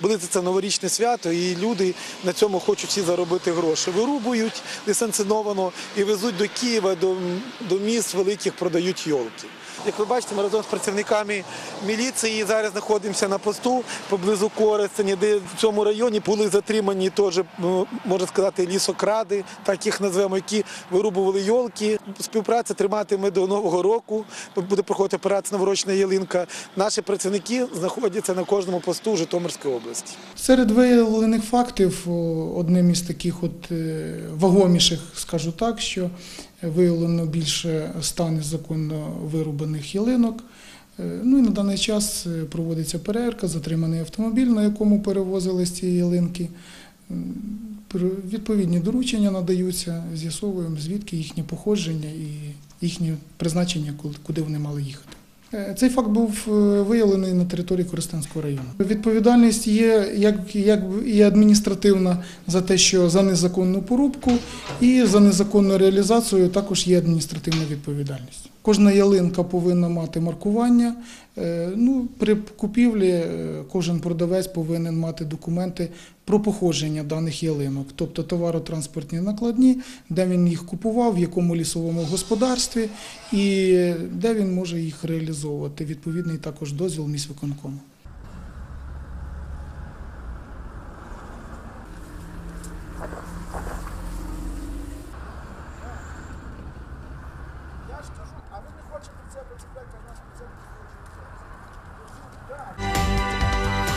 Близиться новорічне свято, і люди на цьому хочуть всі заробити гроші. Вирубують лісанціновано і везуть до Києва, до, до міст великих, продають йолки. Як ви бачите, ми разом з працівниками міліції зараз знаходимося на посту поблизу Коростеня, де в цьому районі були затримані теж, ну, можна сказати, лісокради, так їх назвемо, які вирубували йолки. Співпраця триматиме до Нового року. Буде проходити операція Новорічна ялинка. Наші працівники знаходяться на кожному посту Житомирської області. Серед виявлених фактів одним із таких от е, вагоміших, скажу так, що виявлено більше ста незаконно вирубаних ялинок. Е, Ну і на даний час е, проводиться перевірка, затриманий автомобіль, на якому перевозились ці ялинки. Відповідні доручення надаються, з'ясовуємо, звідки їхнє походження і їхнє призначення, куди вони мали їхати. Е, Цей факт був е, виявлений на території Користанського району. Відповідальність є як, як і адміністративна за те, що за незаконну порубку, і за незаконну реалізацію також є адміністративна відповідальність. Кожна ялинка повинна мати маркування. Е, Ну, при купівлі е, кожен продавець повинен мати документи про походження даних ялинок, тобто товаротранспортні накладні, де він їх купував, в якому лісовому господарстві і де він може їх реалізовувати. Відповідний також дозвіл міськвиконкому. кажу, а ви не хочете це почитати, а нас це не хоче.